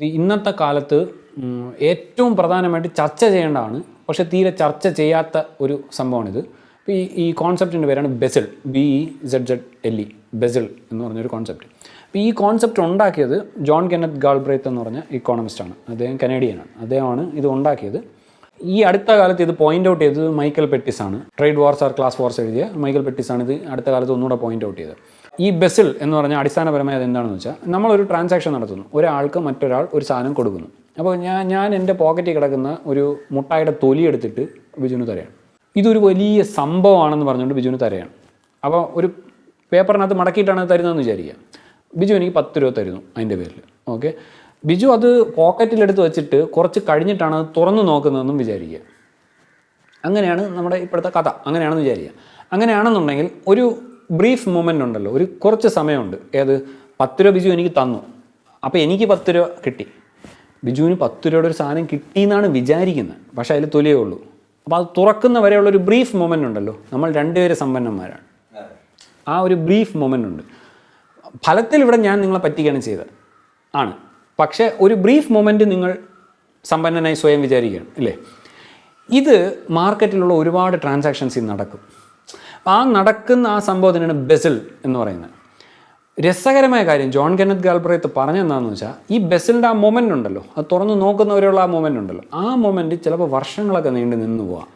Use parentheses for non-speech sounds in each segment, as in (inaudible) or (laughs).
ഇന്നത്തെ കാലത്ത് ഏറ്റവും പ്രധാനമായിട്ട് ചർച്ച ചെയ്യേണ്ടതാണ് പക്ഷേ തീരെ ചർച്ച ചെയ്യാത്ത ഒരു സംഭവമാണിത്. ഇപ്പോൾ ഈ ഈ കോൺസെപ്റ്റിന്റെ പേരാണ് bezzle B E Z Z L E bezzle എന്ന് പറഞ്ഞൊരു കോൺസെപ്റ്റ്. അപ്പോൾ ഈ കോൺസെപ്റ്റ് ഉണ്ടാക്കിയത് ജോൺ കെന്നത്ത് ഗാൾബ്രേത്ത് എന്ന് പറഞ്ഞ ഇക്കോണമിസ്റ്റാണ് അദ്ദേഹം കനേഡിയനാണ് അദ്ദേഹമാണ് ഇത് ഉണ്ടാക്കിയത്. ഈ അടുത്ത കാലത്ത് ഇത് പോയിന്റ് ഔട്ട് ചെയ്തത് മൈക്കൽ പെറ്റിസ് ആണ്. Trade wars are class wars എഴുതിയ മൈക്കൽ പെറ്റിസ് ആണ് ഇത് അടുത്ത കാലത്ത് ഒന്നുകൂടെ പോയിന്റ് ഔട്ട് ചെയ്തത്. ഈ ബെസിൽ എന്ന് പറഞ്ഞാൽ അടിസ്ഥാനപരമായി അതെന്താണെന്ന് വെച്ചാൽ നമ്മളൊരു ട്രാൻസാക്ഷൻ നടത്തുന്നു. ഒരാൾക്ക് മറ്റൊരാൾ ഒരു സാധനം കൊടുക്കുന്നു. അപ്പോൾ ഞാൻ ഞാൻ എന്റെ പോക്കറ്റിൽ കിടക്കുന്ന ഒരു മുട്ടായുടെ തൊലി എടുത്തിട്ട് ബിജുവിന് തരയാണ് ഇതൊരു വലിയ സംഭവമാണെന്ന് പറഞ്ഞുകൊണ്ട് ബിജുവിന് തരയാണ് അപ്പോൾ ഒരു പേപ്പറിനകത്ത് മടക്കിയിട്ടാണ് തരുന്നതെന്ന് വിചാരിക്കുക. ബിജു എനിക്ക് പത്ത് രൂപ തരുന്നു അതിന്റെ പേരിൽ. ഓക്കെ? ബിജു അത് പോക്കറ്റിലെടുത്ത് വെച്ചിട്ട് കുറച്ച് കഴിഞ്ഞിട്ടാണ് അത് തുറന്നു നോക്കുന്നതെന്നും വിചാരിക്കുക. അങ്ങനെയാണ് നമ്മുടെ ഇപ്പോഴത്തെ കഥ. അങ്ങനെയാണെന്ന് വിചാരിക്കുക. അങ്ങനെയാണെന്നുണ്ടെങ്കിൽ ഒരു ബ്രീഫ് മൂമെന്റ് ഉണ്ടല്ലോ. ഒരു കുറച്ച് സമയമുണ്ട്. ഏത്? പത്ത് രൂപ ബിജു എനിക്ക് തന്നു. അപ്പോൾ എനിക്ക് പത്ത് രൂപ കിട്ടി. ബിജുവിന് പത്ത് രൂപയുടെ ഒരു സാധനം കിട്ടി എന്നാണ് വിചാരിക്കുന്നത്. പക്ഷേ അതിൽ തൊലിയേ ഉള്ളൂ. അപ്പോൾ അത് തുറക്കുന്ന വരെയുള്ള ഒരു ബ്രീഫ് മൊമെന്റ് ഉണ്ടല്ലോ. നമ്മൾ രണ്ടുപേര് സമ്പന്നന്മാരാണ്. ആ ഒരു ബ്രീഫ് മൊമെന്റ് ഉണ്ട്. ഫലത്തിൽ ഇവിടെ ഞാൻ നിങ്ങളെ പറ്റിക്കുകയാണ് ചെയ്തത്. ആണ്. പക്ഷേ ഒരു ബ്രീഫ് മൊമെന്റ് നിങ്ങൾ സമ്പന്നനായി സ്വയം വിചാരിക്കുകയാണ്. അല്ലേ? ഇത് മാർക്കറ്റിലുള്ള ഒരുപാട് ട്രാൻസാക്ഷൻസ് ഇന്ന് ആ നടക്കുന്ന ആ സംഭവത്തിനാണ് ബെസിൽ എന്ന് പറയുന്നത്. രസകരമായ കാര്യം ജോൺ കെന്നത്ത് ഗാൽബ്രേത്ത് പറഞ്ഞെന്താണെന്ന് വെച്ചാൽ ഈ ബെസിലിന്റെ ആ മൊമെന്റ് ഉണ്ടല്ലോ അത് തുറന്ന് നോക്കുന്നവരെയുള്ള ആ മൊമെന്റ് ഉണ്ടല്ലോ. ആ മൊമെന്റ് ചിലപ്പോൾ വർഷങ്ങളൊക്കെ നീണ്ടു നിന്ന് പോവാം.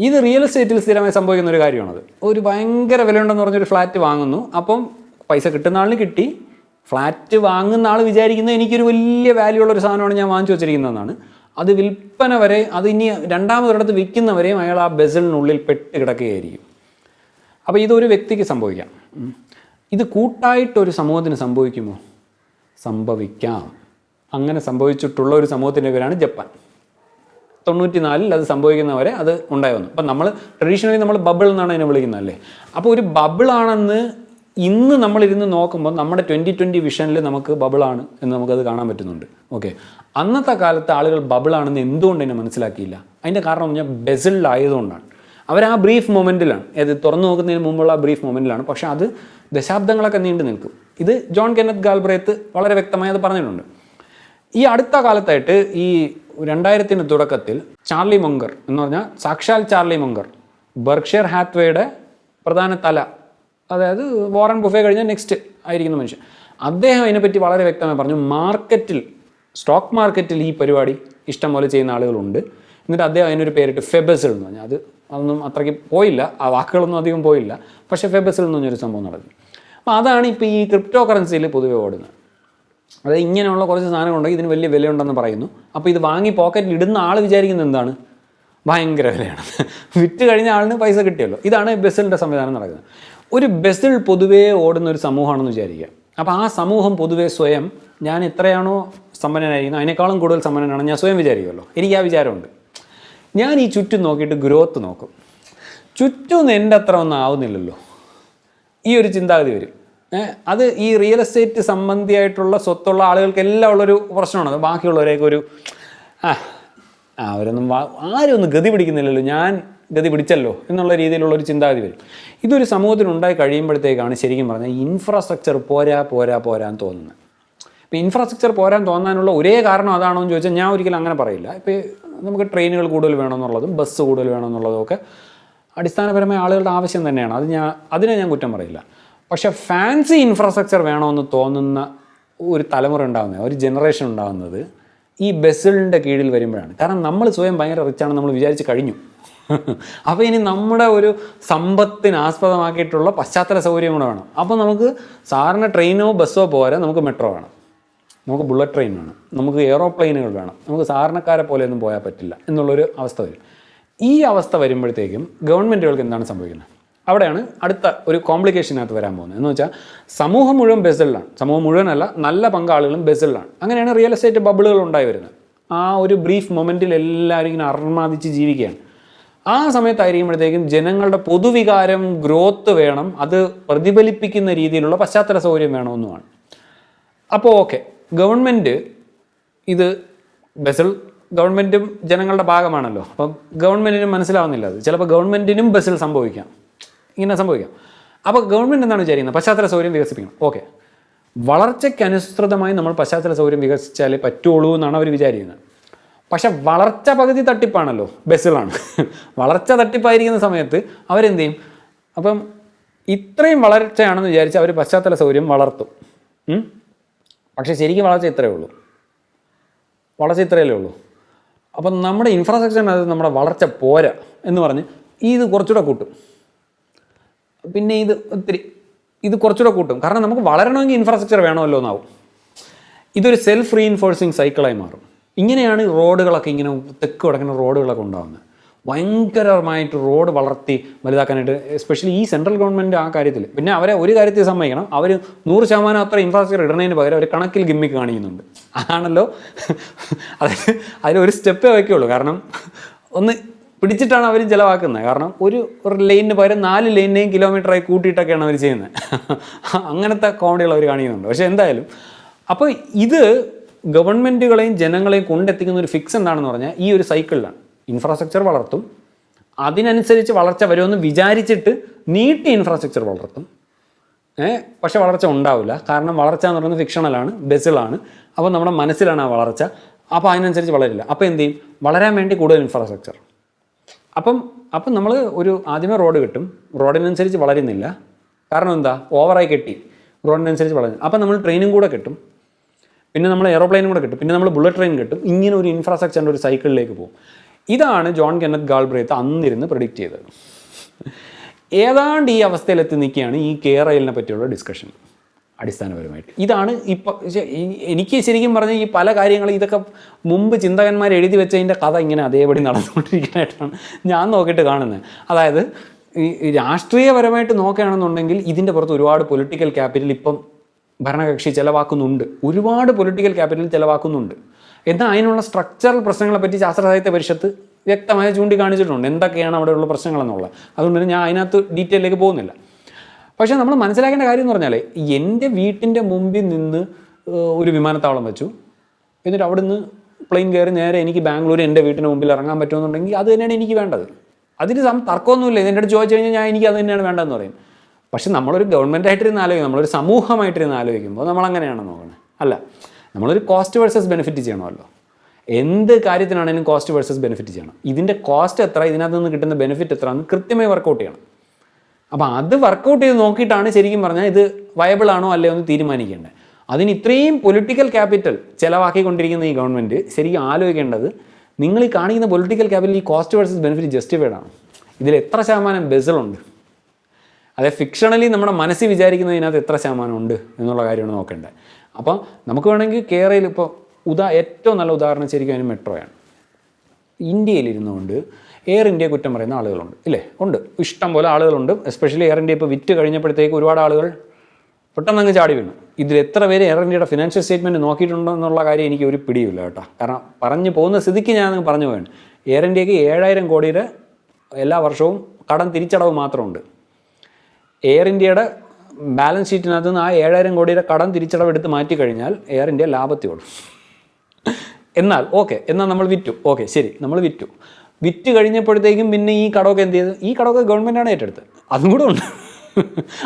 ഇത് റിയൽ എസ്റ്റേറ്റിൽ സ്ഥിരമായി സംഭവിക്കുന്ന ഒരു കാര്യമാണത്. ഒരു ഭയങ്കര വിലയുണ്ടെന്ന് പറഞ്ഞൊരു ഫ്ലാറ്റ് വാങ്ങുന്നു. അപ്പം പൈസ കിട്ടുന്ന ആളിന് കിട്ടി. ഫ്ലാറ്റ് വാങ്ങുന്ന ആൾ വിചാരിക്കുന്നത് എനിക്കൊരു വലിയ വാല്യൂ ഉള്ള ഒരു സാധനമാണ് ഞാൻ വാങ്ങിച്ചു വെച്ചിരിക്കുന്നതെന്നാണ്. അത് വിൽപ്പന വരെ അത് ഇനി രണ്ടാമതൊരിടത്ത് വിൽക്കുന്നവരെയും അയാൾ ആ ബെസലിനുള്ളിൽ പെട്ട് കിടക്കുകയായിരിക്കും. അപ്പോൾ ഇതൊരു വ്യക്തിക്ക് സംഭവിക്കാം. ഇത് കൂട്ടായിട്ടൊരു സമൂഹത്തിന് സംഭവിക്കുമോ? സംഭവിക്കാം. അങ്ങനെ സംഭവിച്ചിട്ടുള്ള ഒരു സമൂഹത്തിന്റെ പേരാണ് ജപ്പാൻ. തൊണ്ണൂറ്റി നാലിൽ അത് സംഭവിക്കുന്നവരെ അത് ഉണ്ടായി വന്നു. അപ്പം നമ്മൾ ട്രഡീഷണലി നമ്മൾ ബബിൾ എന്നാണ് അതിനെ വിളിക്കുന്നത് അല്ലേ? അപ്പോൾ ഒരു ബബിളാണെന്ന് ഇന്ന് നമ്മളിരുന്ന് നോക്കുമ്പോൾ നമ്മുടെ ട്വന്റി ട്വന്റി വിഷനിൽ നമുക്ക് ബബിളാണ് എന്ന് നമുക്കത് കാണാൻ പറ്റുന്നുണ്ട്. ഓക്കെ അന്നത്തെ കാലത്ത് ആളുകൾ ബബിളാണെന്ന് എന്തുകൊണ്ട് എന്നെ മനസ്സിലാക്കിയില്ല? അതിന്റെ കാരണം എന്ന് പറഞ്ഞാൽ ബെസിലായതുകൊണ്ടാണ് അവർ ആ ബ്രീഫ് മൊമെന്റിലാണ് ഏത് തുറന്നു നോക്കുന്നതിന് മുമ്പുള്ള ആ ബ്രീഫ് മൊമെന്റിലാണ് പക്ഷേ അത് ദശാബ്ദങ്ങളൊക്കെ നീണ്ടു നിൽക്കും. ഇത് ജോൺ കെന്നത്ത് ഗാൽബ്രേത്ത് വളരെ വ്യക്തമായി അത് പറഞ്ഞിട്ടുണ്ട്. ഈ അടുത്ത കാലത്തായിട്ട് ഈ രണ്ടായിരത്തിന് തുടക്കത്തിൽ ചാർലി മൊങ്കർ എന്ന് പറഞ്ഞാൽ സാക്ഷാൽ ചാർലി മൊങ്കർ ബർക്ഷ്യർ ഹാത്വേയുടെ പ്രധാന തല അതായത് വോറൻ ബുഫേ കഴിഞ്ഞാൽ നെക്സ്റ്റ് ആയിരിക്കുന്ന മനുഷ്യൻ. അദ്ദേഹം അതിനെപ്പറ്റി വളരെ വ്യക്തമായി പറഞ്ഞു മാർക്കറ്റിൽ സ്റ്റോക്ക് മാർക്കറ്റിൽ ഈ പരിപാടി ഇഷ്ടം പോലെ ചെയ്യുന്ന ആളുകളുണ്ട്. എന്നിട്ട് അദ്ദേഹം അതിനൊരു പേരിട്ട് ഫെബസിൽ എന്ന് പറഞ്ഞാൽ അത് അതൊന്നും അത്രയ്ക്ക് പോയില്ല. ആ വാക്കുകളൊന്നും അധികം പോയില്ല. പക്ഷേ ഫെബസിൽ എന്ന് പറഞ്ഞൊരു സംഭവം നടന്നു. അപ്പോൾ അതാണ് ഇപ്പോൾ ഈ ക്രിപ്റ്റോ കറൻസിയിൽ പൊതുവെ ഓടുന്നത്. അതായത് ഇങ്ങനെയുള്ള കുറച്ച് സാധനങ്ങളുണ്ടെങ്കിൽ ഇതിന് വലിയ വിലയുണ്ടെന്ന് പറയുന്നു. അപ്പോൾ ഇത് വാങ്ങി പോക്കറ്റിൽ ഇടുന്ന ആൾ വിചാരിക്കുന്നത് എന്താണ്? ഭയങ്കര വിലയാണ്. വിറ്റ് കഴിഞ്ഞ ആളിന് പൈസ കിട്ടിയല്ലോ. ഇതാണ് ബസ്സിലിന്റെ സംവിധാനം നടക്കുന്നത്. ഒരു ബസിൽ പൊതുവേ ഓടുന്ന ഒരു സമൂഹമാണെന്ന് വിചാരിക്കുക. അപ്പോൾ ആ സമൂഹം പൊതുവേ സ്വയം ഞാൻ എത്രയാണോ സമ്പന്നനായിരിക്കുന്നത് അതിനേക്കാളും കൂടുതൽ സമ്പന്നനാണ് ഞാൻ സ്വയം വിചാരിക്കുമല്ലോ. എനിക്ക് ആ വിചാരമുണ്ട്. ഞാൻ ഈ ചുറ്റും നോക്കിയിട്ട് ഗ്രോത്ത് നോക്കും. ചുറ്റും എന്റെ അത്ര ഒന്നും ആവുന്നില്ലല്ലോ. ഈ ഒരു ചിന്താഗതി വരും. അത് ഈ റിയൽ എസ്റ്റേറ്റ് സംബന്ധിയായിട്ടുള്ള സ്വത്തുള്ള ആളുകൾക്കെല്ലാം ഉള്ളൊരു പ്രശ്നമാണ്. ബാക്കിയുള്ളവരെയൊക്കെ ഒരു ആ അവരൊന്നും ആരും ഒന്നും ഗതി പിടിക്കുന്നില്ലല്ലോ. ഞാൻ ഗതി പിടിച്ചല്ലോ എന്നുള്ള രീതിയിലുള്ള ഒരു ചിന്താഗതി വരും. ഇതൊരു സമൂഹത്തിന് ഉണ്ടായി കഴിയുമ്പോഴത്തേക്കാണ് ശരിക്കും പറഞ്ഞാൽ ഇൻഫ്രാസ്ട്രക്ചർ പോരാ പോരാ പോരാൻ തോന്നുന്നത്. ഇപ്പോൾ ഇൻഫ്രാസ്ട്രക്ചർ പോരാൻ തോന്നാനുള്ള ഒരേ കാരണം അതാണോ എന്ന് ചോദിച്ചാൽ ഞാൻ ഒരിക്കലും അങ്ങനെ പറയില്ല. ഇപ്പോൾ നമുക്ക് ട്രെയിനുകൾ കൂടുതൽ വേണമെന്നുള്ളതും ബസ് കൂടുതൽ വേണമെന്നുള്ളതും ഒക്കെ അടിസ്ഥാനപരമായ ആളുകളുടെ ആവശ്യം തന്നെയാണ്. അത് ഞാൻ അതിനെ ഞാൻ കുറ്റം പറയില്ല. പക്ഷെ ഫാൻസി ഇൻഫ്രാസ്ട്രക്ചർ വേണമെന്ന് തോന്നുന്ന ഒരു തലമുറ ഉണ്ടാകുന്നത് ഒരു ജനറേഷൻ ഉണ്ടാകുന്നത് ഈ ബസ്സിലിന്റെ കീഴിൽ വരുമ്പോഴാണ്. കാരണം നമ്മൾ സ്വയം ഭയങ്കര റിച്ചാണെന്ന് നമ്മൾ വിചാരിച്ച് കഴിഞ്ഞു. അപ്പോൾ ഇനി നമ്മുടെ ഒരു സമ്പത്തിന് ആസ്പദമാക്കിയിട്ടുള്ള പശ്ചാത്തല സൗകര്യം കൂടെ വേണം. അപ്പോൾ നമുക്ക് സാറിന് ട്രെയിനോ ബസ്സോ പോരാ നമുക്ക് മെട്രോ വേണം. നമുക്ക് ബുള്ളറ്റ് ട്രെയിൻ വേണം. നമുക്ക് എയറോപ്ലെയിനുകൾ വേണം. നമുക്ക് സാധാരണക്കാരെ പോലെയൊന്നും പോയാൽ പറ്റില്ല എന്നുള്ളൊരു അവസ്ഥ വരും. ഈ അവസ്ഥ വരുമ്പോഴത്തേക്കും ഗവൺമെന്റുകൾക്ക് എന്താണ് സംഭവിക്കുന്നത്? അവിടെയാണ് അടുത്ത ഒരു കോംപ്ലിക്കേഷനകത്ത് വരാൻ പോകുന്നത്. എന്ന് വെച്ചാൽ സമൂഹം മുഴുവൻ ബെസലിലാണ്. സമൂഹം മുഴുവനല്ല നല്ല പങ്കാളികളും ബെസലിലാണ്. അങ്ങനെയാണ് റിയൽ എസ്റ്റേറ്റ് ബബിളുകൾ ഉണ്ടായി വരുന്നത്. ആ ഒരു ബ്രീഫ് മൊമെന്റിൽ എല്ലാവരും ഇങ്ങനെ അർമാദിച്ച് ജീവിക്കുകയാണ്. ആ സമയത്തായിരിക്കുമ്പോഴത്തേക്കും ജനങ്ങളുടെ പൊതുവികാരം ഗ്രോത്ത് വേണം. അത് പ്രതിഫലിപ്പിക്കുന്ന രീതിയിലുള്ള പശ്ചാത്തല സൗകര്യം വേണമെന്നുമാണ്. അപ്പോൾ ഓക്കെ ഗവൺമെന്റ് ഇത് ബസൽ ഗവൺമെന്റും ജനങ്ങളുടെ ഭാഗമാണല്ലോ. അപ്പം ഗവൺമെന്റിനും മനസ്സിലാവുന്നില്ല അത്. ചിലപ്പോൾ ഗവൺമെന്റിനും ബസ്സിൽ സംഭവിക്കാം. ഇങ്ങനെ സംഭവിക്കാം. അപ്പോൾ ഗവൺമെന്റ് എന്താണ് വിചാരിക്കുന്നത്? പശ്ചാത്തല സൗകര്യം വികസിപ്പിക്കണം. ഓക്കെ വളർച്ചയ്ക്കനുസൃതമായി നമ്മൾ പശ്ചാത്തല സൗകര്യം വികസിച്ചാലേ പറ്റുള്ളൂ എന്നാണ് അവർ വിചാരിക്കുന്നത്. പക്ഷെ വളർച്ച പകുതി തട്ടിപ്പാണല്ലോ ബസ്സുകളാണ് വളർച്ച തട്ടിപ്പായിരിക്കുന്ന സമയത്ത് അവരെന്ത് ചെയ്യും അപ്പം ഇത്രയും വളർച്ചയാണെന്ന് വിചാരിച്ച് അവർ പശ്ചാത്തല സൗകര്യം വളർത്തും? പക്ഷേ ശരിക്കും വളർച്ച ഇത്രയേ ഉള്ളൂ. വളർച്ച ഇത്രയല്ലേ ഉള്ളൂ. അപ്പം നമ്മുടെ ഇൻഫ്രാസ്ട്രക്ചറിനകത്ത് നമ്മുടെ വളർച്ച പോരാ എന്ന് പറഞ്ഞ് ഇത് കുറച്ചുകൂടെ കൂട്ടും. പിന്നെ ഇത് ഒത്തിരി ഇത് കുറച്ചുകൂടെ കൂട്ടും. കാരണം നമുക്ക് വളരണമെങ്കിൽ ഇൻഫ്രാസ്ട്രക്ചർ വേണമല്ലോ എന്നാവും. ഇതൊരു സെൽഫ് റീഇൻഫോഴ്സിങ് സൈക്കിളായി മാറും. ഇങ്ങനെയാണ് റോഡുകളൊക്കെ ഇങ്ങനെ തെക്ക് കിടക്കുന്ന റോഡുകളൊക്കെ ഉണ്ടാകുന്നത് ഭയങ്കരമായിട്ട് റോഡ് വളർത്തി വലുതാക്കാനായിട്ട് എസ്പെഷ്യലി ഈ സെൻട്രൽ ഗവൺമെന്റ് ആ കാര്യത്തിൽ പിന്നെ അവരെ ഒരു കാര്യത്തിൽ സമ്മതിക്കണം. അവർ നൂറ് ശതമാനം അത്ര ഇൻഫ്രാസ്ട്രക്ചർ ഇടുന്നതിന് പകരം അവർ കണക്കിൽ ഗിമ്മിക്ക് കാണിക്കുന്നുണ്ട്. ആണല്ലോ? അതിൽ അതിലൊരു സ്റ്റെപ്പേ വയ്ക്കുള്ളൂ. കാരണം ഒന്ന് പിടിച്ചിട്ടാണ് അവർ ചിലവാക്കുന്നത്. കാരണം ഒരു ഒരു ലൈനിന് പകരം നാല് ലൈനിനെയും കിലോമീറ്ററായി കൂട്ടിയിട്ടൊക്കെയാണ് അവർ ചെയ്യുന്നത്. അങ്ങനത്തെ കോമഡികൾ അവർ കാണിക്കുന്നുണ്ട്. പക്ഷേ എന്തായാലും അപ്പോൾ ഇത് ഗവൺമെന്റുകളെയും ജനങ്ങളെയും കൊണ്ടെത്തിക്കുന്ന ഒരു ഫിക്സ് എന്താണെന്ന് പറഞ്ഞാൽ ഈ ഒരു സൈക്കിളിലാണ് ഇൻഫ്രാസ്ട്രക്ചർ വളർത്തും. അതിനനുസരിച്ച് വളർച്ച വരുമെന്ന് വിചാരിച്ചിട്ട് നീട്ടി ഇൻഫ്രാസ്ട്രക്ചർ വളർത്തും. ഏഹ് പക്ഷെ വളർച്ച ഉണ്ടാവില്ല. കാരണം വളർച്ച എന്ന് പറയുന്നത് ഫിക്ഷണലാണ് ബസ്സിലാണ് അപ്പോൾ നമ്മുടെ മനസ്സിലാണ് ആ വളർച്ച. അപ്പോൾ അതിനനുസരിച്ച് വളരില്ല. അപ്പോൾ എന്ത് ചെയ്യും? വളരാൻ വേണ്ടി കൂടുതൽ ഇൻഫ്രാസ്ട്രക്ചർ അപ്പം അപ്പം നമ്മൾ ഒരു ആദ്യമേ റോഡ് കിട്ടും. റോഡിനനുസരിച്ച് വളരുന്നില്ല. കാരണം എന്താ? ഓവറായി കെട്ടി. റോഡിനനുസരിച്ച് വളരുന്നില്ല അപ്പം നമ്മൾ ട്രെയിനും കൂടെ കിട്ടും. പിന്നെ നമ്മൾ എയറോപ്ലെയിനും കൂടെ കിട്ടും. പിന്നെ നമ്മൾ ബുള്ളറ്റ് ട്രെയിൻ കിട്ടും. ഇങ്ങനെ ഒരു ഇൻഫ്രാസ്ട്രക്ചറിന്റെ ഒരു സൈക്കിളിലേക്ക് പോകും. ഇതാണ് ജോൺ കെന്നത്ത് ഗാൾബ്രേത്ത് അന്നിരുന്ന് പ്രഡിക്റ്റ് ചെയ്തത്. ഏതാണ്ട് ഈ അവസ്ഥയിലെത്തി നിൽക്കുകയാണ് ഈ കേരളിനെ പറ്റിയുള്ള ഡിസ്കഷൻ അടിസ്ഥാനപരമായിട്ട്. ഇതാണ് ഇപ്പം എനിക്ക് ശരിക്കും പറഞ്ഞാൽ ഈ പല കാര്യങ്ങളും ഇതൊക്കെ മുമ്പ് ചിന്തകന്മാർ എഴുതി വെച്ചതിന്റെ കഥ ഇങ്ങനെ അതേപടി നടന്നുകൊണ്ടിരിക്കുന്നതായിട്ടാണ് ഞാൻ നോക്കിയിട്ട് കാണുന്നത് അതായത് ഈ രാഷ്ട്രീയപരമായിട്ട് നോക്കുകയാണെന്നുണ്ടെങ്കിൽ ഇതിന്റെ പുറത്ത് ഒരുപാട് പൊളിറ്റിക്കൽ ക്യാപിറ്റൽ ഇപ്പം ഭരണകക്ഷി ചിലവാക്കുന്നുണ്ട്. ഒരുപാട് പൊളിറ്റിക്കൽ ക്യാപിറ്റൽ ചിലവാക്കുന്നുണ്ട്. എന്നാൽ അതിനുള്ള സ്ട്രക്ചറൽ പ്രശ്നങ്ങളെ പറ്റി ശാസ്ത്ര സാഹിത്യ പരിഷത്ത് വ്യക്തമായി ചൂണ്ടിക്കാണിച്ചിട്ടുണ്ട്. എന്തൊക്കെയാണ് അവിടെയുള്ള പ്രശ്നങ്ങളെന്നുള്ളത് അതുകൊണ്ട് തന്നെ ഞാൻ അതിനകത്ത് ഡീറ്റെയിലേക്ക് പോകുന്നില്ല. പക്ഷേ നമ്മൾ മനസ്സിലാക്കേണ്ട കാര്യം എന്ന് പറഞ്ഞാൽ എന്റെ വീട്ടിന്റെ മുമ്പിൽ നിന്ന് ഒരു വിമാനത്താവളം വെച്ചു. എന്നിട്ട് അവിടുന്ന് പ്ലെയിൻ കയറി നേരെ എനിക്ക് ബാംഗ്ലൂർ എന്റെ വീട്ടിന് മുമ്പിൽ ഇറങ്ങാൻ പറ്റുമെന്നുണ്ടെങ്കിൽ അത് തന്നെയാണ് എനിക്ക് വേണ്ടത്. അതിന് തർക്കമൊന്നുമില്ല. എന്റെ അടുത്ത് ചോദിച്ചു കഴിഞ്ഞാൽ ഞാൻ എനിക്ക് അത് തന്നെയാണ് വേണ്ടതെന്ന് പറയും. പക്ഷെ നമ്മളൊരു ഗവൺമെന്റ് ആയിട്ടിരുന്ന് ആലോചിക്കും നമ്മളൊരു സമൂഹമായിട്ടിരുന്ന് ആലോചിക്കുമ്പോൾ നമ്മൾ അങ്ങനെയാണ് നോക്കുന്നത് അല്ല നമ്മളൊരു കോസ്റ്റ് വേഴ്സസ് ബെനിഫിറ്റ് ചെയ്യണമല്ലോ. എന്ത് കാര്യത്തിനാണെങ്കിലും കോസ്റ്റ് വേഴ്സസ് ബെനിഫിറ്റ് ചെയ്യണം. ഇതിന്റെ കോസ്റ്റ് എത്ര ഇതിനകത്ത് നിന്ന് കിട്ടുന്ന ബെനിഫിറ്റ് എത്ര എന്ന് കൃത്യമായി വർക്കൗട്ട് ചെയ്യണം. അപ്പോൾ അത് വർക്കൗട്ട് ചെയ്ത് നോക്കിയിട്ടാണ് ശരിക്കും പറഞ്ഞാൽ ഇത് വയബിൾ ആണോ അല്ലയോ എന്ന് തീരുമാനിക്കേണ്ടത്. അതിന് ഇത്രയും പൊളിറ്റിക്കൽ ക്യാപിറ്റൽ ചിലവാക്കിക്കൊണ്ടിരിക്കുന്ന ഈ ഗവൺമെന്റ് ശരിക്കും ആലോചിക്കേണ്ടത് നിങ്ങൾ ഈ കാണിക്കുന്ന പൊളിറ്റിക്കൽ ക്യാപിറ്റൽ ഈ കോസ്റ്റ് വേഴ്സസ് ബെനിഫിറ്റ് ജസ്റ്റിഫൈഡ് ആണ്. ഇതിൽ എത്ര ശതമാനം ബെസലുണ്ട് അതെ ഫിക്ഷണലി നമ്മുടെ മനസ്സിൽ വിചാരിക്കുന്നതിനകത്ത് എത്ര ശതമാനം ഉണ്ട് എന്നുള്ള കാര്യമാണ് നോക്കേണ്ടത് അപ്പോൾ നമുക്ക് വേണമെങ്കിൽ കേരളയിൽ ഇപ്പോൾ ഉദാ ഏറ്റവും നല്ല ഉദാഹരണം ശരിക്കും അതിന് മെട്രോയാണ്. ഇന്ത്യയിലിരുന്നുകൊണ്ട് എയർ ഇന്ത്യ കുറ്റം പറയുന്ന ആളുകളുണ്ട് ഇല്ലേ? ഉണ്ട്. ഇഷ്ടം പോലെ ആളുകളുണ്ട്. എസ്പെഷ്യലി എയർ ഇന്ത്യ ഇപ്പോൾ വിറ്റ് കഴിഞ്ഞപ്പോഴത്തേക്ക് ഒരുപാട് ആളുകൾ പെട്ടെന്ന് അങ്ങ് ചാടി വീണു. ഇതിൽ എത്ര പേര് എയർ ഇന്ത്യയുടെ ഫിനാൻഷ്യൽ സ്റ്റേറ്റ്മെന്റ് നോക്കിയിട്ടുണ്ടോ എന്നുള്ള കാര്യം എനിക്ക് ഒരു പിടിയില്ല കേട്ടോ. കാരണം പറഞ്ഞു പോകുന്ന സ്ഥിതിക്ക് ഞാൻ പറഞ്ഞു പോയാണ് എയർ ഇന്ത്യയ്ക്ക് ഏഴായിരം കോടിയുടെ എല്ലാ വർഷവും കടം തിരിച്ചടവ് മാത്രമുണ്ട്. എയർ ഇന്ത്യയുടെ ബാലൻസ് ഷീറ്റിനകത്ത് നിന്ന് ആ ഏഴായിരം കോടിയുടെ കടം തിരിച്ചടവെടുത്ത് മാറ്റി കഴിഞ്ഞാൽ എയർ ഇന്ത്യ ലാഭത്തിയോടും. എന്നാൽ ഓക്കെ എന്നാൽ നമ്മൾ വിറ്റു. ഓക്കെ ശരി നമ്മൾ വിറ്റു. വിറ്റ് കഴിഞ്ഞപ്പോഴത്തേക്കും പിന്നെ ഈ കടമൊക്കെ എന്ത് ചെയ്തു? ഈ കടമൊക്കെ ഗവൺമെന്റാണ് ഏറ്റെടുത്തത്. അതും കൂടെ ഉണ്ട്.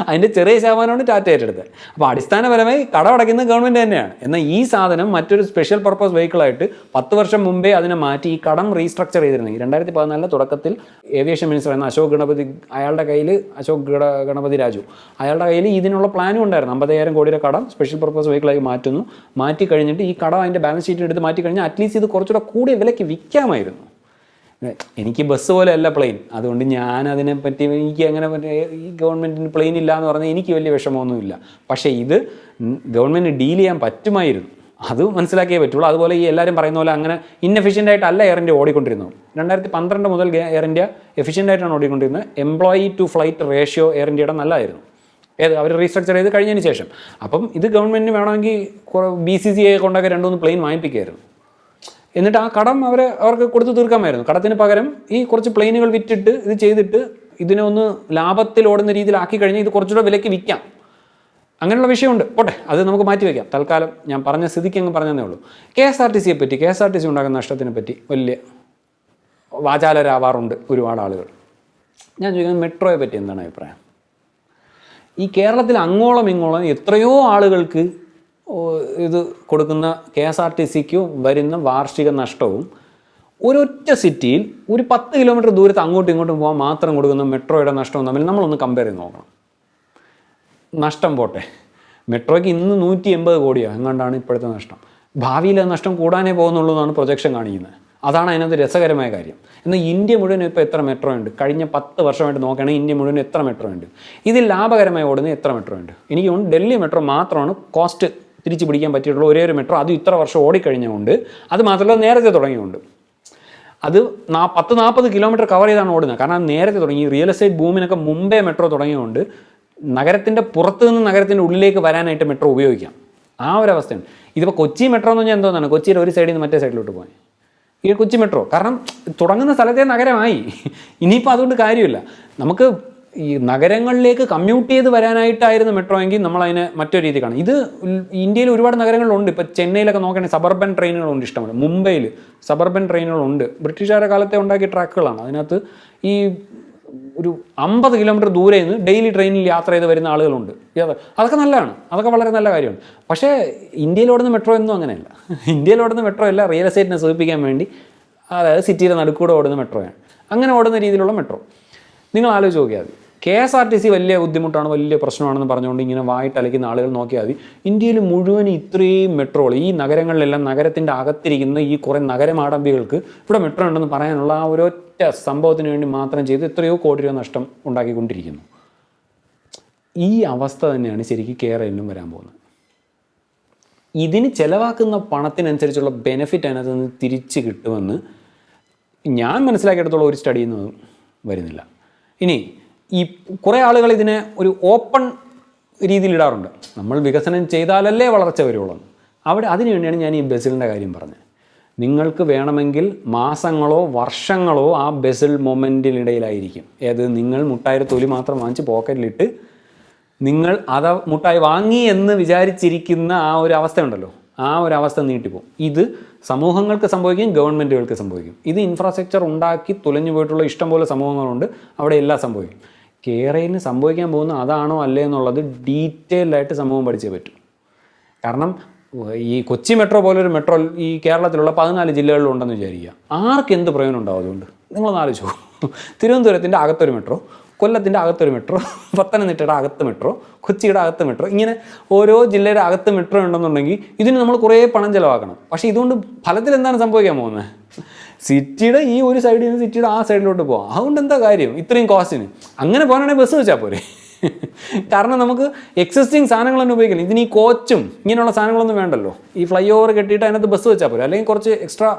അതിന്റെ ചെറിയ ശതമാനമാണ് ടാറ്റ ഏറ്റെടുത്തത്. അപ്പോൾ അടിസ്ഥാനപരമായി കട അടയ്ക്കുന്നത് ഗവൺമെന്റ് തന്നെയാണ്. എന്നാൽ ഈ സാധനം മറ്റൊരു സ്പെഷ്യൽ പർപ്പസ് വെഹിക്കിളായിട്ട് പത്ത് വർഷം മുമ്പേ അതിനെ മാറ്റി ഈ കടം റീസ്ട്രക്ചർ ചെയ്തിരുന്നെങ്കിൽ രണ്ടായിരത്തി പതിനാലിലെ തുടക്കത്തിൽ ഏവിയേഷൻ മിനിസ്റ്റർ എന്ന അശോക് ഗണപതി അയാളുടെ കയ്യിൽ അശോക് ഗണ ഗണപതി രാജു. അയാളുടെ കയ്യിൽ ഇതിനുള്ള പ്ലാനും ഉണ്ടായിരുന്നു. അമ്പതിനായിരം കോടിയുടെ കടം സ്പെഷ്യൽ പർപ്പസ് വെഹിക്കിളായി മാറ്റുന്നു. മാറ്റി കഴിഞ്ഞിട്ട് ഈ കടം അതിന്റെ ബാലൻസ് ഷീറ്റിൽ എടുത്ത് മാറ്റി കഴിഞ്ഞാൽ അറ്റ്ലീസ്റ്റ് ഇത് കുറച്ചുകൂടെ കൂടിയ വിലയ്ക്ക് വിൽക്കാമായിരുന്നു. എനിക്ക് ബസ് പോലെയല്ല പ്ലെയിൻ അതുകൊണ്ട് ഞാൻ അതിനെ പറ്റി എനിക്ക് അങ്ങനെ ഈ ഗവൺമെന്റിന് പ്ലെയിൻ ഇല്ല എന്ന് പറഞ്ഞാൽ എനിക്ക് വലിയ വിഷമമൊന്നുമില്ല. പക്ഷേ ഇത് ഗവൺമെന്റ് ഡീൽ ചെയ്യാൻ പറ്റുമായിരുന്നു. അത് മനസ്സിലാക്കിയേ പറ്റുള്ളൂ. അതുപോലെ ഈ എല്ലാവരും പറയുന്ന പോലെ അങ്ങനെ ഇൻഎഫിഷ്യന്റ് ആയിട്ടല്ല എയർ ഇന്ത്യ ഓടിക്കൊണ്ടിരുന്നത്. രണ്ടായിരത്തി പന്ത്രണ്ട് മുതൽ എയർ ഇന്ത്യ എഫിഷ്യന്റ് ആയിട്ടാണ് ഓടിക്കൊണ്ടിരുന്നത്. Employee to flight ratio air ഇന്ത്യയുടെ നല്ലതായിരുന്നു. ഏത്? അവർ റീസ്ട്രക്ചർ ചെയ്ത് കഴിഞ്ഞതിന് ശേഷം. അപ്പം ഇത് ഗവൺമെന്റിന് വേണമെങ്കിൽ ബി സി സി ഐ കൊണ്ടൊക്കെ രണ്ടുമൂന്ന് പ്ലെയിൻ വാങ്ങിപ്പിക്കുമായിരുന്നു എന്നിട്ട് ആ കടം അവരെ അവർക്ക് കൊടുത്തു തീർക്കാമായിരുന്നു. കടത്തിന് പകരം ഈ കുറച്ച് പ്ലെയിനുകൾ വിറ്റിട്ട് ഇത് ചെയ്തിട്ട് ഇതിനെ ഒന്ന് ലാഭത്തിൽ ഓടുന്ന രീതിയിലാക്കി കഴിഞ്ഞാൽ ഇത് കുറച്ചുകൂടെ വിലയ്ക്ക് വിൽക്കാം. അങ്ങനെയുള്ള വിഷയമുണ്ട്. പോട്ടെ അത് നമുക്ക് മാറ്റി വയ്ക്കാം തൽക്കാലം ഞാൻ പറഞ്ഞ സ്ഥിതിക്ക് അങ്ങ് പറഞ്ഞതേ ഉള്ളൂ. കെ എസ് ആർ ടി സിയെ പറ്റി K S R T C ഉണ്ടാകുന്ന നഷ്ടത്തിനെ പറ്റി വലിയ വാചാലരാവാറുണ്ട് ഒരുപാട് ആളുകൾ. ഞാൻ ചോദിക്കുന്നത് മെട്രോയെ പറ്റി എന്താണ് അഭിപ്രായം? ഈ കേരളത്തിൽ അങ്ങോളം ഇങ്ങോളം എത്രയോ ആളുകൾക്ക് ഇത് കൊടുക്കുന്ന കെ എസ് ആർ ടി സിക്ക് വരുന്ന വാർഷിക നഷ്ടവും ഒരൊറ്റ സിറ്റിയിൽ ഒരു പത്ത് കിലോമീറ്റർ ദൂരത്ത് അങ്ങോട്ടും ഇങ്ങോട്ടും പോകാൻ മാത്രം കൊടുക്കുന്ന മെട്രോയുടെ നഷ്ടവും തമ്മിൽ നമ്മളൊന്ന് കമ്പയർ ചെയ്ത് നോക്കണം. നഷ്ടം പോട്ടെ. മെട്രോയ്ക്ക് ഇന്ന് നൂറ്റി എൺപത് കോടിയോ. എങ്ങാണ്ടാണ് ഇപ്പോഴത്തെ നഷ്ടം? ഭാവിയിൽ നഷ്ടം കൂടാനേ പോകുന്നുള്ളൂ എന്നാണ് പ്രൊജക്ഷൻ കാണിക്കുന്നത്. അതാണ് അതിനകത്ത് രസകരമായ കാര്യം. എന്നാൽ ഇന്ത്യ മുഴുവൻ ഇപ്പോൾ എത്ര മെട്രോ ഉണ്ട്? കഴിഞ്ഞ പത്ത് വർഷമായിട്ട് നോക്കുകയാണെങ്കിൽ ഇന്ത്യ മുഴുവൻ എത്ര മെട്രോ ഉണ്ട്? ഇതിൽ ലാഭകരമായി ഓടുന്ന എത്ര മെട്രോ ഉണ്ട്? എനിക്ക് ഡൽഹി മെട്രോ മാത്രമാണ് കോസ്റ്റ് തിരിച്ചു പിടിക്കാൻ പറ്റിയിട്ടുള്ള ഒരേ ഒരു മെട്രോ അത് ഇത്ര വർഷം ഓടിക്കഴിഞ്ഞുകൊണ്ട് അത് മാത്രമല്ല നേരത്തെ തുടങ്ങിയുണ്ട് അത് നാ പത്ത് നാൽപ്പത് കിലോമീറ്റർ കവർ ചെയ്താണ് ഓടുന്നത്. കാരണം നേരത്തെ തുടങ്ങി. റിയൽ എസ്റ്റേറ്റ് ഭൂമിനൊക്കെ മുമ്പേ മെട്രോ തുടങ്ങിയതുകൊണ്ട് നഗരത്തിന്റെ പുറത്ത് നിന്ന് നഗരത്തിന്റെ ഉള്ളിലേക്ക് വരാനായിട്ട് മെട്രോ ഉപയോഗിക്കാം. ആ ഒരു അവസ്ഥയുണ്ട് ഇതിപ്പോൾ കൊച്ചി മെട്രോ എന്ന് പറഞ്ഞാൽ എന്തോന്നാണ്? കൊച്ചിയിൽ ഒരു സൈഡിൽ നിന്ന് മറ്റേ സൈഡിലോട്ട് പോകാൻ ഈ കൊച്ചി മെട്രോ കാരണം തുടങ്ങുന്ന സ്ഥലത്തെ നഗരമായി. ഇനിയിപ്പോൾ അതുകൊണ്ട് കാര്യമില്ല. നമുക്ക് ഈ നഗരങ്ങളിലേക്ക് കമ്മ്യൂട്ട് ചെയ്ത് വരാനായിട്ടായിരുന്നു മെട്രോ എങ്കിൽ നമ്മൾ അതിനെ മറ്റൊരു രീതി കാണും. ഇത് ഇന്ത്യയിൽ ഒരുപാട് നഗരങ്ങളുണ്ട്. ഇപ്പോൾ ചെന്നൈയിലൊക്കെ നോക്കുകയാണെങ്കിൽ സബർബൻ ട്രെയിനുകളുണ്ട് ഇഷ്ടമാണ് മുംബൈയിൽ സബർബൻ ട്രെയിനുകളുണ്ട് ബ്രിട്ടീഷുകാരുടെ കാലത്തെ ഉണ്ടാക്കിയ ട്രാക്കുകളാണ്. അതിനകത്ത് ഈ ഒരു അമ്പത് കിലോമീറ്റർ ദൂരെ നിന്ന് ഡെയിലി ട്രെയിനിൽ യാത്ര ചെയ്ത് വരുന്ന ആളുകളുണ്ട്. അതൊക്കെ നല്ലതാണ്. അതൊക്കെ വളരെ നല്ല കാര്യമാണ്. പക്ഷേ ഇന്ത്യയിലോടുന്ന മെട്രോ എന്നും അങ്ങനെയല്ല. (laughs) ഇന്ത്യയിലോടുന്ന മെട്രോ അല്ല റിയൽ എസ്റ്റേറ്റിനെ സൂചിപ്പിക്കാൻ വേണ്ടി അതായത് സിറ്റിയുടെ നടുക്കൂടെ ഓടുന്ന മെട്രോയാണ് അങ്ങനെ ഓടുന്ന രീതിയിലുള്ള മെട്രോ നിങ്ങൾ ആലോചിച്ച് നോക്കിയാൽ മതി. K S R T C വലിയ ബുദ്ധിമുട്ടാണ് വലിയ പ്രശ്നമാണെന്ന് പറഞ്ഞുകൊണ്ട് ഇങ്ങനെ വായിട്ട് അലയ്ക്കുന്ന ആളുകൾ നോക്കിയാൽ മതി. ഇന്ത്യയിൽ മുഴുവൻ ഇത്രയും മെട്രോകൾ ഈ നഗരങ്ങളിലെല്ലാം നഗരത്തിന്റെ അകത്തിരിക്കുന്ന ഈ കുറേ നഗരമാടമ്പികൾക്ക് ഇവിടെ മെട്രോ ഉണ്ടെന്ന് പറയാനുള്ള ആ ഒരൊറ്റ സംഭവത്തിന് വേണ്ടി മാത്രം ചെയ്ത് എത്രയോ കോടി രൂപ നഷ്ടം ഉണ്ടാക്കിക്കൊണ്ടിരിക്കുന്നു. ഈ അവസ്ഥ തന്നെയാണ് ശരിക്കും കേരളിലും വരാൻ പോകുന്നത്. ഇതിന് ചിലവാക്കുന്ന പണത്തിനനുസരിച്ചുള്ള ബെനിഫിറ്റ് അതിനകത്ത് നിന്ന് തിരിച്ച് കിട്ടുമെന്ന് ഞാൻ മനസ്സിലാക്കിയെടുത്തോളം ഒരു സ്റ്റഡിയിൽ നിന്നും വരുന്നില്ല. ഇനി ഈ കുറേ ആളുകൾ ഇതിനെ ഒരു ഓപ്പൺ രീതിയിൽ ഇടാറുണ്ട്. നമ്മൾ വികസനം ചെയ്താലല്ലേ വളർച്ച വരുള്ളൂ അവിടെ അതിനുവേണ്ടിയാണ് ഞാൻ ഈ ബസിലിന്റെ കാര്യം പറഞ്ഞത്. നിങ്ങൾക്ക് വേണമെങ്കിൽ മാസങ്ങളോ വർഷങ്ങളോ ആ ബസിൽ മൊമെന്റിനിടയിലായിരിക്കും ഏത് നിങ്ങൾ മുട്ടായി തൊലി മാത്രം വാങ്ങിച്ച് പോക്കറ്റിലിട്ട് നിങ്ങൾ അത് മുട്ടായി വാങ്ങി എന്ന് വിചാരിച്ചിരിക്കുന്ന ആ ഒരു അവസ്ഥയുണ്ടല്ലോ ആ ഒരു അവസ്ഥ നീട്ടിപ്പോകും. ഇത് സമൂഹങ്ങൾക്ക് സംഭവിക്കും ഗവൺമെന്റുകൾക്ക് സംഭവിക്കും. ഇത് ഇൻഫ്രാസ്ട്രക്ചർ ഉണ്ടാക്കി തുലഞ്ഞു പോയിട്ടുള്ള ഇഷ്ടംപോലെ സമൂഹങ്ങളുണ്ട്. അവിടെ എല്ലാം സംഭവിക്കും. കേരളയിൽ സംഭവിക്കാൻ പോകുന്ന അതാണോ അല്ലേ എന്നുള്ളത് ഡീറ്റെയിൽഡ് ആയിട്ട് സംഭവം പഠിച്ചേ പറ്റൂ. കാരണം ഈ കൊച്ചി മെട്രോ പോലൊരു മെട്രോ ഈ കേരളത്തിലുള്ള പതിനാല് ജില്ലകളിലും ഉണ്ടെന്ന് വിചാരിക്കുക. ആർക്ക് എന്ത് പ്രയോജനം ഉണ്ടാവും അതുകൊണ്ട്? നിങ്ങളൊന്ന് ആലോചിച്ചു തിരുവനന്തപുരത്തിന്റെ അകത്തൊരു മെട്രോ കൊല്ലത്തിന്റെ അകത്തൊരു മെട്രോ പത്തനംതിട്ടയുടെ അകത്ത് മെട്രോ കൊച്ചിയുടെ അകത്ത് മെട്രോ ഇങ്ങനെ ഓരോ ജില്ലയുടെ അകത്ത് മെട്രോ ഉണ്ടെന്നുണ്ടെങ്കിൽ ഇതിന് നമ്മൾ കുറേ പണം ചിലവാക്കണം. പക്ഷേ ഇതുകൊണ്ട് ഫലത്തിൽ എന്താണ് സംഭവിക്കാൻ പോകുന്നത്? സിറ്റിയുടെ ഈ ഒരു സൈഡിൽ നിന്ന് സിറ്റിയുടെ ആ സൈഡിലോട്ട് പോകാം അതുകൊണ്ട് എന്താ കാര്യം? ഇത്രയും കോസ്റ്റിന് അങ്ങനെ പോകാനാണെങ്കിൽ ബസ് വെച്ചാൽ പോരെ. കാരണം നമുക്ക് എക്സിസ്റ്റിംഗ് സാധനങ്ങൾ തന്നെ ഉപയോഗിക്കണം. ഇതിന് ഈ കോച്ചും ഇങ്ങനെയുള്ള സാധനങ്ങളൊന്നും വേണ്ടല്ലോ. ഈ ഫ്ലൈ ഓവർ കെട്ടിയിട്ട് അതിനകത്ത് ബസ് വെച്ചാൽ പോരെ. അല്ലെങ്കിൽ കുറച്ച് എക്സ്ട്രാ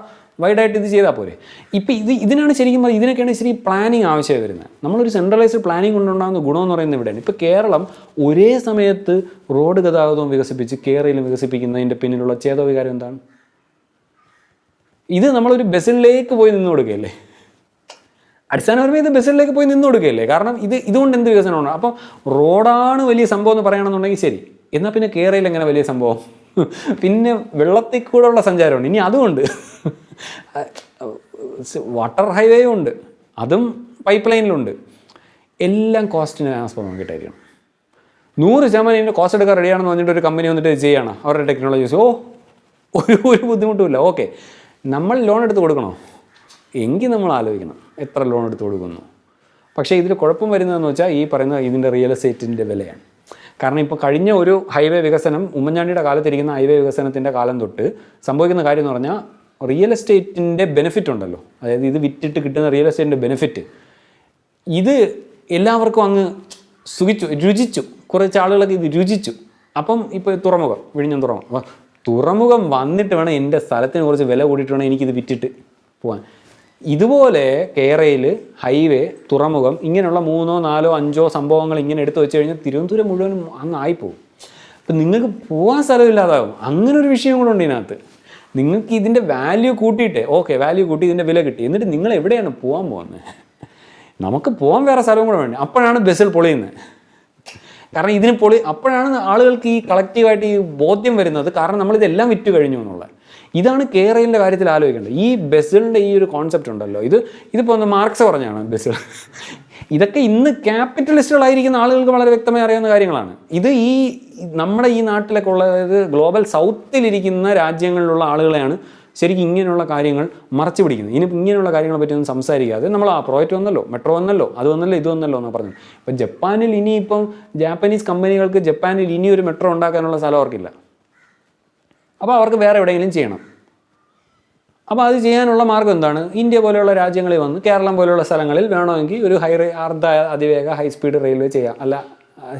വൈഡായിട്ട് ഇത് ചെയ്താൽ പോരെ. ഇപ്പം ഇത് ഇതിനാണ് ശരിക്കും പറയുന്നത് ഇതിനൊക്കെയാണ് ശരി പ്ലാനിങ് ആവശ്യമായി വരുന്നത്. നമ്മളൊരു സെൻട്രലൈസ്ഡ് പ്ലാനിങ് കൊണ്ടുണ്ടാകുന്ന ഗുണമെന്ന് പറയുന്നത് ഇവിടെയാണ്. ഇപ്പോൾ കേരളം ഒരേ സമയത്ത് റോഡ് ഗതാഗതവും വികസിപ്പിച്ച് കേരളയിലും വികസിപ്പിക്കുന്നതിന്റെ പിന്നിലുള്ള ചേതോവികാരം എന്താണ്? ഇത് നമ്മളൊരു ബസ്സിലേക്ക് പോയി നിന്ന് കൊടുക്കുകയല്ലേ? അടിസ്ഥാനപരമായി ഇത് ബസ്സിലേക്ക് പോയി നിന്ന് കൊടുക്കുകയല്ലേ? കാരണം ഇത് ഇതുകൊണ്ട് എന്ത് വികസനമാണ്? അപ്പോൾ റോഡാണ് വലിയ സംഭവം എന്ന് പറയുകയാണെന്നുണ്ടെങ്കിൽ ശരി. എന്നാൽ പിന്നെ കേരളയിൽ എങ്ങനെ വലിയ സംഭവം? പിന്നെ വെള്ളത്തിൽ കൂടെ ഉള്ള സഞ്ചാരമുണ്ട്. ഇനി അതുമുണ്ട്. വാട്ടർ ഹൈവേ ഉണ്ട്. അതും പൈപ്പ് ലൈനിലുണ്ട്. എല്ലാം കോസ്റ്റിന് ആസ്പദം നോക്കിയിട്ടായിരിക്കണം നൂറ് ശതമാനം ഇതിന്റെ കോസ്റ്റ് എടുക്കാൻ റെഡിയാണെന്ന് പറഞ്ഞിട്ട് ഒരു കമ്പനി വന്നിട്ട് ചെയ്യണം. അവരുടെ ടെക്നോളജീസ് ഓ ഒരു ഒരു ബുദ്ധിമുട്ടുമില്ല. ഓക്കെ നമ്മൾ ലോൺ എടുത്ത് കൊടുക്കണോ? എങ്കിൽ നമ്മൾ ആലോചിക്കണം എത്ര ലോൺ എടുത്ത് കൊടുക്കുന്നു. പക്ഷേ ഇതിൽ കുഴപ്പം വരുന്നതെന്ന് വെച്ചാൽ ഈ പറയുന്ന ഇതിന്റെ റിയൽ എസ്റ്റേറ്റിന്റെ വിലയാണ്. കാരണം ഇപ്പോൾ കഴിഞ്ഞ ഒരു ഹൈവേ വികസനം ഉമ്മൻചാണ്ടിയുടെ കാലത്തിരിക്കുന്ന ഹൈവേ വികസനത്തിന്റെ കാലം തൊട്ട് സംഭവിക്കുന്ന കാര്യം എന്ന് പറഞ്ഞാൽ റിയൽ എസ്റ്റേറ്റിന്റെ ബെനിഫിറ്റ് ഉണ്ടല്ലോ. അതായത് ഇത് വിറ്റിട്ട് കിട്ടുന്ന റിയൽ എസ്റ്റേറ്റിന്റെ ബെനിഫിറ്റ് ഇത് എല്ലാവർക്കും അങ്ങ് സുഖിച്ചു രുചിച്ചു. കുറച്ച് ആളുകളൊക്കെ ഇത് രുചിച്ചു. അപ്പം ഇപ്പോൾ തുറമുഖം വിഴിഞ്ഞം തുറമുഖം. തുറമുഖം വന്നിട്ട് വേണം എന്റെ സ്ഥലത്തിന് കുറച്ച് വില കൂടിയിട്ട് വേണം എനിക്കിത് വിറ്റിട്ട് പോകാൻ ഇതുപോലെ കേരയിൽ ഹൈവേ തുറമുഖം ഇങ്ങനെയുള്ള മൂന്നോ നാലോ അഞ്ചോ സംഭവങ്ങൾ ഇങ്ങനെ എടുത്തു വെച്ച് കഴിഞ്ഞാൽ തിരുവനന്തപുരം മുഴുവനും അങ്ങ് ആയിപ്പോവും. അപ്പം നിങ്ങൾക്ക് പോകാൻ സ്ഥലമില്ലാതാകും അങ്ങനെ ഒരു വിഷയം കൂടെ ഉണ്ട് ഇതിനകത്ത്. നിങ്ങൾക്ക് ഇതിന്റെ വാല്യൂ കൂട്ടിയിട്ട് ഓക്കെ വാല്യൂ കൂട്ടി ഇതിന്റെ വില കിട്ടി. എന്നിട്ട് നിങ്ങൾ എവിടെയാണ് പോകാൻ പോകുന്നത്? നമുക്ക് പോകാൻ വേറെ സ്ഥലവും കൂടെ വേണ്ടി? അപ്പോഴാണ് ബസ്സിൽ പൊളിയുന്നത്. കാരണം ഇതിന് പൊളി അപ്പോഴാണ് ആളുകൾക്ക് ഈ കളക്റ്റീവായിട്ട് ഈ ബോധ്യം വരുന്നത്. കാരണം നമ്മളിതെല്ലാം വിറ്റ് കഴിഞ്ഞു എന്നുള്ളത്. ഇതാണ് കേരളിന്റെ കാര്യത്തിൽ ആലോചിക്കേണ്ടത്. ഈ ബസിലിന്റെ ഈ ഒരു കോൺസെപ്റ്റ് ഉണ്ടല്ലോ. ഇത് ഇതിപ്പോൾ ഒന്ന് മാർക്സ് പറഞ്ഞാണ് ബസിൽ. ഇതൊക്കെ ഇന്ന് ക്യാപിറ്റലിസ്റ്റുകളായിരിക്കുന്ന ആളുകൾക്ക് വളരെ വ്യക്തമായി അറിയാവുന്ന കാര്യങ്ങളാണ്. ഇത് ഈ നമ്മുടെ ഈ നാട്ടിലൊക്കെ ഉള്ളത് ഗ്ലോബൽ സൗത്തിലിരിക്കുന്ന രാജ്യങ്ങളിലുള്ള ആളുകളെയാണ് ശരിക്കും ഇങ്ങനെയുള്ള കാര്യങ്ങൾ മറച്ചു പിടിക്കുന്നത് ഇനി ഇങ്ങനെയുള്ള കാര്യങ്ങളെ പറ്റിയൊന്നും സംസാരിക്കാതെ നമ്മൾ ആ പ്രോജക്റ്റ് വന്നല്ലോ മെട്രോ വന്നല്ലോ അത് വന്നല്ലോ ഇത് വന്നല്ലോ എന്ന് പറഞ്ഞു ഇപ്പം ജപ്പാനിൽ ഇനിയിപ്പം ജാപ്പനീസ് കമ്പനികൾക്ക് ജപ്പാനിൽ ഇനി ഒരു മെട്രോ ഉണ്ടാക്കാനുള്ള സ്ഥലം അവർക്കില്ല. അപ്പോൾ അവർക്ക് വേറെ എവിടെയെങ്കിലും ചെയ്യണം. അപ്പോൾ അത് ചെയ്യാനുള്ള മാർഗം എന്താണ്? ഇന്ത്യ പോലെയുള്ള രാജ്യങ്ങളിൽ വന്ന് കേരളം പോലെയുള്ള സ്ഥലങ്ങളിൽ വേണമെങ്കിൽ ഒരു ഹൈ അർദ്ധ അതിവേഗ ഹൈ സ്പീഡ് റെയിൽവേ ചെയ്യാം. അല്ല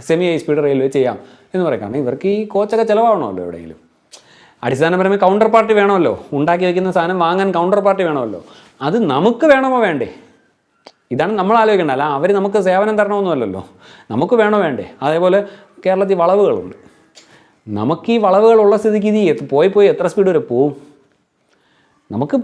സെമി ഹൈ സ്പീഡ് റെയിൽവേ ചെയ്യാം എന്ന് പറയുകയാണ്. ഇവർക്ക് ഈ കോച്ചൊക്കെ ചിലവാണല്ലോ എവിടെയെങ്കിലും. അടിസ്ഥാനപരമായി കൗണ്ടർ പാർട്ടി വേണമല്ലോ. ഉണ്ടാക്കി വെക്കുന്ന സാധനം വാങ്ങാൻ കൗണ്ടർ പാർട്ടി വേണമല്ലോ. അത് നമുക്ക് വേണമോ വേണ്ടേ? ഇതാണ് നമ്മൾ ആലോചിക്കേണ്ടത്. അല്ല അവർ നമുക്ക് സേവനം തരണമെന്നല്ലോ നമുക്ക് വേണോ വേണ്ടേ? അതേപോലെ കേരളത്തിൽ വളവുകളുണ്ട്. നമുക്ക് ഈ വളവുകളുള്ള സ്ഥിതിക്ക് ഇത് പോയി പോയി എത്ര സ്പീഡ് വരെ പോവും? നമുക്ക്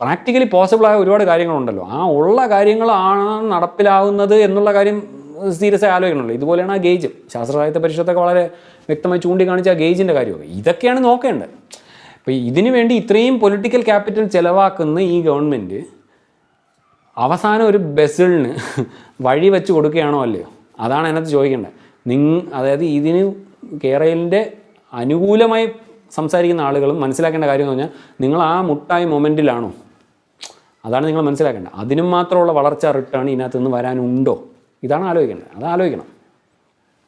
പ്രാക്ടിക്കലി പോസിബിളായ ഒരുപാട് കാര്യങ്ങളുണ്ടല്ലോ. ആ ഉള്ള കാര്യങ്ങളാണ് നടപ്പിലാവുന്നത് എന്നുള്ള കാര്യം സീരിയസ് ആയി ആലോചിക്കണമല്ലോ ഇതുപോലെയാണ് ആ ഗേജ്. ശാസ്ത്ര സാഹിത്യ പരിഷത്തൊക്കെ വളരെ വ്യക്തമായി ചൂണ്ടിക്കാണിച്ച ആ ഗേജിന്റെ കാര്യമൊക്കെ ഇതൊക്കെയാണ് നോക്കേണ്ടത്. അപ്പോൾ ഇതിനു വേണ്ടി ഇത്രയും പൊളിറ്റിക്കൽ ക്യാപിറ്റൽ ചിലവാക്കുന്ന ഈ ഗവൺമെന്റ് അവസാനം ഒരു ബസ്സിളിന് വഴി വെച്ച് കൊടുക്കുകയാണോ അല്ലയോ? അതാണ് അതിനകത്ത് ചോദിക്കേണ്ടത്. നിങ് അതായത് ഇതിന് കേരളിന്റെ അനുകൂലമായി സംസാരിക്കുന്ന ആളുകളും മനസ്സിലാക്കേണ്ട കാര്യം എന്ന് പറഞ്ഞാൽ നിങ്ങൾ ആ മുട്ടായി മൊമെന്റിലാണോ അതാണ് നിങ്ങൾ മനസ്സിലാക്കേണ്ടത്. അതിനും മാത്രമുള്ള വളർച്ച റിട്ടേൺ ഇതിനകത്ത് നിന്ന് വരാനുണ്ടോ? ഇതാണ് ആലോചിക്കേണ്ടത്. അത് ആലോചിക്കണം.